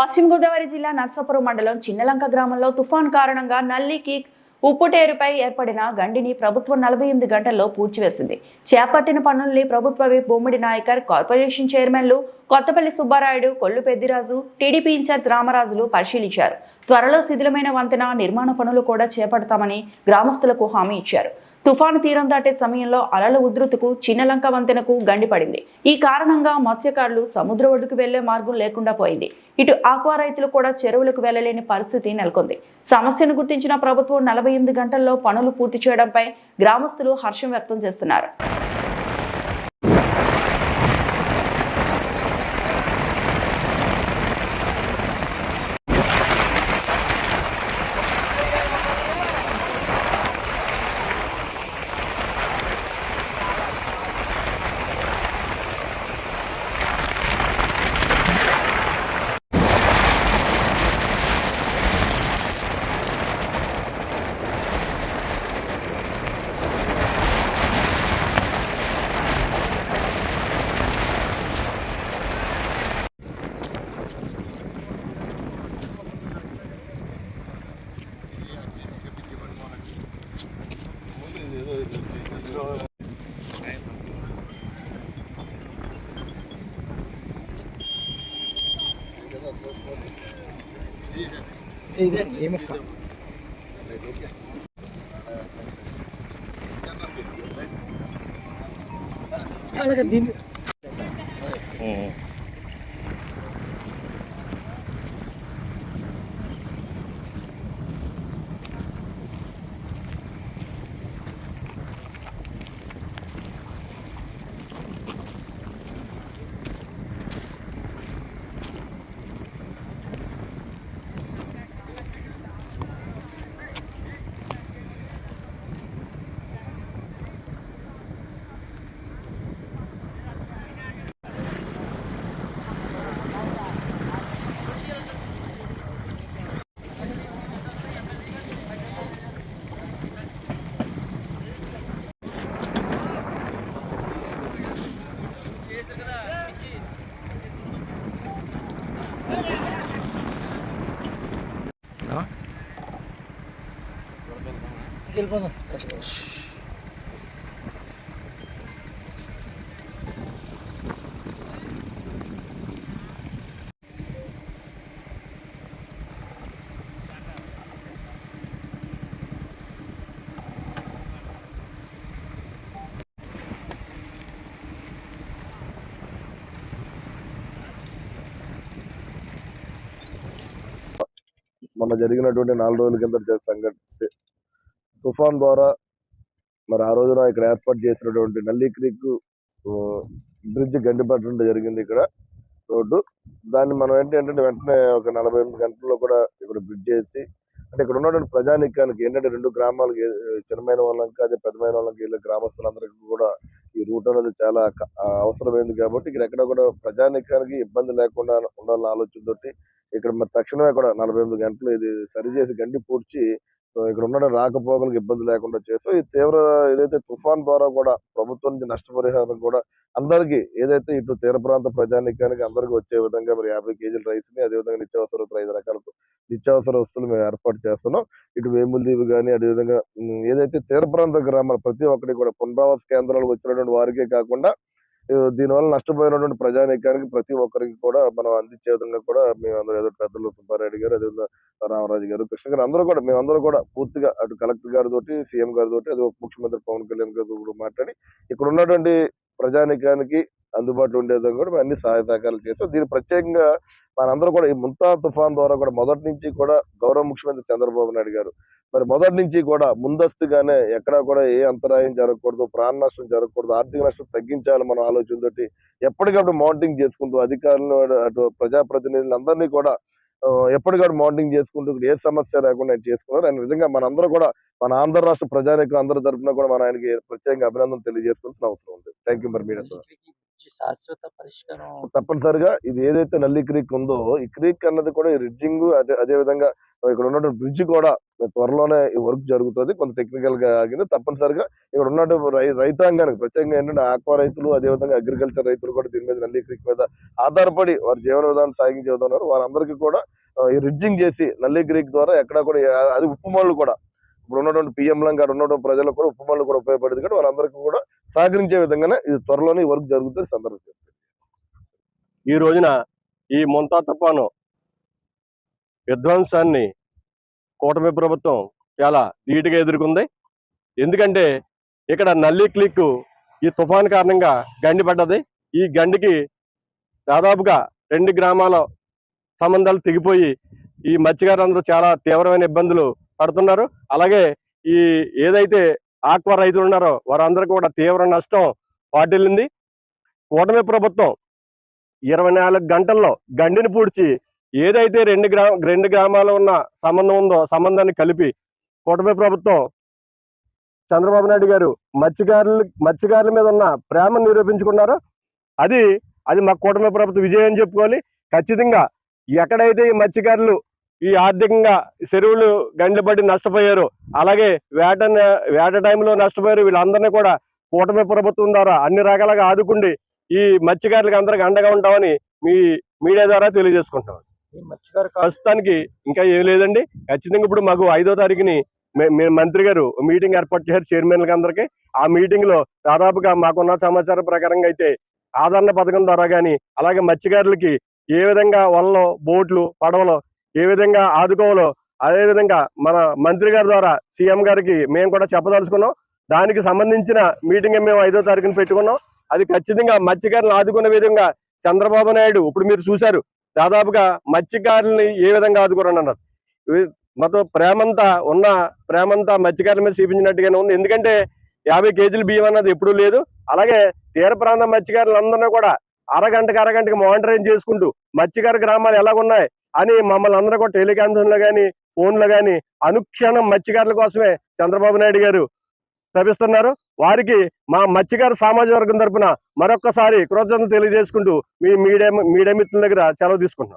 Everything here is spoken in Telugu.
పశ్చిమ గోదావరి జిల్లా నర్సాపురం మండలం చిన్నలంక గ్రామంలో తుఫాన్ కారణంగా నల్లికి ఉప్పుటేరుపై ఏర్పడిన గండిని ప్రభుత్వం నలభై ఎనిమిది గంటల్లో పూడ్చివేసింది. చేపట్టిన పనుల్ని ప్రభుత్వ విప్ బొమ్మిడి నాయకర్ కార్పొరేషన్ చైర్మన్లు కొత్తపల్లి సుబ్బారాయుడు కొల్లు పెద్దిరాజు టీడీపీ ఇన్ఛార్జ్ రామరాజులు పరిశీలించారు. త్వరలో శిథిలమైన వంతెన నిర్మాణ పనులు కూడా చేపడతామని గ్రామస్తులకు హామీ ఇచ్చారు. తుఫాను తీరం దాటే సమయంలో అలల ఉధృతికు చిన్నలంక వంతెనకు గండిపడింది ఈ కారణంగా మత్స్యకారులు సముద్ర ఒడ్డుకు వెళ్ళే మార్గం లేకుండా పోయింది. ఇటు ఆక్వా రైతులు కూడా చెరువులకు వెళ్ళలేని పరిస్థితి నెలకొంది. సమస్యను గుర్తించిన ప్రభుత్వం నలభై ఎనిమిది గంటల్లో పనులు పూర్తి చేయడంపై గ్రామస్తులు హర్షం వ్యక్తం చేస్తున్నారు. ఇదే ఏమి అలాగే దీన్ని వెళ్ళిపోదాం. మొన్న జరిగినటువంటి నాలుగు రోజుల కింద సంఘటన తుఫాన్ ద్వారా మరి ఆ రోజున ఇక్కడ ఏర్పాటు చేసినటువంటి నల్లి క్రీక్ బ్రిడ్జ్ గండిపట్టడం జరిగింది ఇక్కడ రోడ్డు. దాన్ని మనం ఏంటంటే వెంటనే ఒక నలభై ఎనిమిది గంటల్లో కూడా ఇక్కడ బ్రిడ్జ్ చేసి అంటే ఇక్కడ ఉన్నటువంటి ప్రజానికానికి ఏంటంటే రెండు గ్రామాలకి చిన్నమైన వాళ్ళకి అదే పెద్దమైన వాళ్ళకి వీళ్ళ గ్రామస్తులందరికీ కూడా ఈ రూట్ అనేది చాలా అవసరమైంది కాబట్టి ఇక్కడ ఎక్కడ కూడా ప్రజానికానికి ఇబ్బంది లేకుండా ఉండాలన్న ఆలోచనతోటి ఇక్కడ మరి తక్షణమే కూడా నలభై ఎనిమిది గంటలు ఇది సరి చేసి గండి పూడ్చి ఇక్కడ ఉన్న రాకపోకలకు ఇబ్బంది లేకుండా చేస్తూ ఈ తీవ్ర ఏదైతే తుఫాన్ ద్వారా కూడా ప్రభుత్వం నుంచి నష్టపరిహారం కూడా అందరికీ ఏదైతే ఇటు తీర ప్రాంత ప్రజానికానికి అందరికీ వచ్చే విధంగా మరి యాభై కేజీల రైస్ని అదేవిధంగా నిత్యావసర వస్తువులు ఐదు రకాల నిత్యావసర వస్తువులు మేము ఏర్పాటు చేస్తున్నాం. ఇటు వేములదీవి కానీ అదేవిధంగా ఏదైతే తీర ప్రాంత గ్రామాలు ప్రతి ఒక్కటి కూడా పునరావాస కేంద్రాలకు వచ్చినటువంటి వారికే కాకుండా దీనివల్ల నష్టపోయినటువంటి ప్రజానీకానికి ప్రతి ఒక్కరికి కూడా మనం అందించే విధంగా కూడా మేము అందరూ ఏదో పెద్దలు సుబ్బారెడ్డి గారు అదేవిధంగా రామరాజు గారు కృష్ణ గారు అందరూ కూడా మేమందరూ కూడా పూర్తిగా అటు కలెక్టర్ గారితో సీఎం గారితో అదే ముఖ్యమంత్రి పవన్ కళ్యాణ్ గారితో కూడా మాట్లాడి ఇక్కడ ఉన్నటువంటి ప్రజానీకానికి అందుబాటులో ఉండేదో కూడా అన్ని సహాయ సహకారాలు చేస్తాం. దీని ప్రత్యేకంగా మనందరూ కూడా ఈ ముంతా తుఫాన్ ద్వారా కూడా మొదటి నుంచి కూడా గౌరవ ముఖ్యమంత్రి చంద్రబాబు నాయుడు గారు మరి మొదటి నుంచి కూడా ముందస్తుగానే ఎక్కడా కూడా ఏ అంతరాయం జరగకూడదు ప్రాణ నష్టం జరగకూడదు ఆర్థిక నష్టం తగ్గించాలి మన ఆలోచనతోటి ఎప్పటికప్పుడు మౌంటింగ్ చేసుకుంటూ అధికారులు అటు ప్రజాప్రతినిధులు అందరినీ కూడా ఎప్పటికప్పుడు మౌంటింగ్ చేసుకుంటూ ఏ సమస్య లేకుండా ఆయన చేసుకున్నారు. ఆయన నిజంగా మనందరూ కూడా మన ఆంధ్ర రాష్ట్ర ప్రజానికి అందరి తరపున కూడా మన ఆయనకి ప్రత్యేకంగా అభినందన తెలియజేసుకోవాల్సిన అవసరం ఉంది. థ్యాంక్ యూ మరి మీడియా సార్ శాశ్వత పరిష్కారం తప్పనిసరిగా ఇది ఏదైతే నల్లి క్రీక్ ఉందో ఈ క్రీక్ అన్నది కూడా ఈ రిడ్జింగ్ అదే అదే విధంగా ఇక్కడ ఉన్నటువంటి బ్రిడ్జ్ కూడా త్వరలోనే ఈ వర్క్ జరుగుతుంది. కొంత టెక్నికల్గా ఆగింది. తప్పనిసరిగా ఇక్కడ ఉన్నటువంటి రై రైతాంగానికి ప్రత్యేకంగా ఏంటంటే ఆక్వా రైతులు అదేవిధంగా అగ్రికల్చర్ రైతులు కూడా దీని మీద నల్లి క్రీక్ మీద ఆధారపడి వారి జీవన విధానం సాగించి ఉన్నారు వారందరికీ కూడా ఈ రిడ్జింగ్ చేసి నల్లి క్రీక్ ద్వారా ఎక్కడ కూడా అది ఉప్పు మళ్ళు కూడా ఇప్పుడు ఉన్నటువంటి పిఎంలం లంగా ఉన్నటువంటి ప్రజలకు కూడా ఉప్పు కూడా ఉపయోగపడింది. కాబట్టి వాళ్ళందరికీ కూడా సహకరించే విధంగానే ఇది త్వరలోనే ఈ వర్క్ జరుగుతుంది సందర్భం ఈ రోజున ఈ ముంతా తుఫాను విధ్వంసాన్ని కూటమి ప్రభుత్వం చాలా ధీటుగా ఎదుర్కొంది. ఎందుకంటే ఇక్కడ నల్లి క్లిక్ ఈ తుఫాన్ కారణంగా గండి పడ్డది. ఈ గండికి దాదాపుగా రెండు గ్రామాల సంబంధాలు తెగిపోయి ఈ మత్స్యకారులందరూ చాలా తీవ్రమైన ఇబ్బందులు పడుతున్నారు. అలాగే ఈ ఏదైతే ఆక్వా రైతులు ఉన్నారో వారందరూ కూడా తీవ్ర నష్టం వాటిల్లింది. కూటమి ప్రభుత్వం ఇరవై నాలుగు గంటల్లో గండిని పూడ్చి ఏదైతే రెండు గ్రా రెండు గ్రామాలు ఉన్న సంబంధం ఉందో సంబంధాన్ని కలిపి కూటమి ప్రభుత్వం చంద్రబాబు నాయుడు గారు మత్స్యకారులు మత్స్యకారుల మీద ఉన్న ప్రేమను నిరూపించుకున్నారో. అది అది మా కూటమి ప్రభుత్వ విజయం అని చెప్పుకోవాలి. ఖచ్చితంగా ఎక్కడైతే ఈ మత్స్యకారులు ఈ ఆర్థికంగా చెరువులు గండ్లు పడి నష్టపోయారు. అలాగే వేట వేట టైంలో నష్టపోయారు. వీళ్ళందరినీ కూడా కూటమి ప్రభుత్వం ద్వారా అన్ని రకాలుగా ఆదుకుండి ఈ మత్స్యకారులకు అందరికి అండగా ఉంటామని మీ మీడియా ద్వారా తెలియజేసుకుంటాం ప్రస్తుతానికి ఇంకా ఏం లేదండి. ఖచ్చితంగా ఇప్పుడు మాకు ఐదో తారీఖుని మంత్రి గారు మీటింగ్ ఏర్పాటు చేశారు. చైర్మన్లకి అందరికి. ఆ మీటింగ్లో దాదాపుగా మాకున్న సమాచారం ప్రకారంగా అయితే ఆదరణ పథకం ద్వారా కానీ అలాగే మత్స్యకారులకి ఏ విధంగా వలలో బోట్లు పడవలు ఏ విధంగా ఆదుకోవాలో అదేవిధంగా మన మంత్రి గారి ద్వారా సీఎం గారికి మేము కూడా చెప్పదలుచుకున్నాం. దానికి సంబంధించిన మీటింగ్ మేము ఐదో తారీఖున పెట్టుకున్నాం. అది ఖచ్చితంగా మత్స్యకారులను ఆదుకునే విధంగా చంద్రబాబు నాయుడు ఇప్పుడు మీరు చూశారు దాదాపుగా మత్స్యకారుల్ని ఏ విధంగా ఆదుకోరని అన్నారు మొత్తం ప్రేమంతా ఉన్న ప్రేమంతా మత్స్యకారుల మీద చూపించినట్టుగానే ఉంది. ఎందుకంటే యాభై కేజీల బియ్యం అన్నది ఎప్పుడూ లేదు. అలాగే తీర ప్రాంత మత్స్యకారులందరినీ కూడా అరగంటకి అరగంటకి మానిటరింగ్ చేసుకుంటూ మత్స్యకార గ్రామాలు ఎలాగున్నాయి అని మమ్మల్ని అందరూ కూడా టెలికాన్ఫరెన్స్లో కానీ ఫోన్లో కానీ అనుక్షణం మత్స్యకారుల కోసమే చంద్రబాబు నాయుడు గారు తప్పిస్తున్నారు వారికి మా మత్స్యకార సామాజిక వర్గం తరపున మరొక్కసారి కృతజ్ఞతలు తెలియజేసుకుంటూ మీ మీడియా మీడియా మిత్రుల దగ్గర సెలవు తీసుకుంటున్నాం.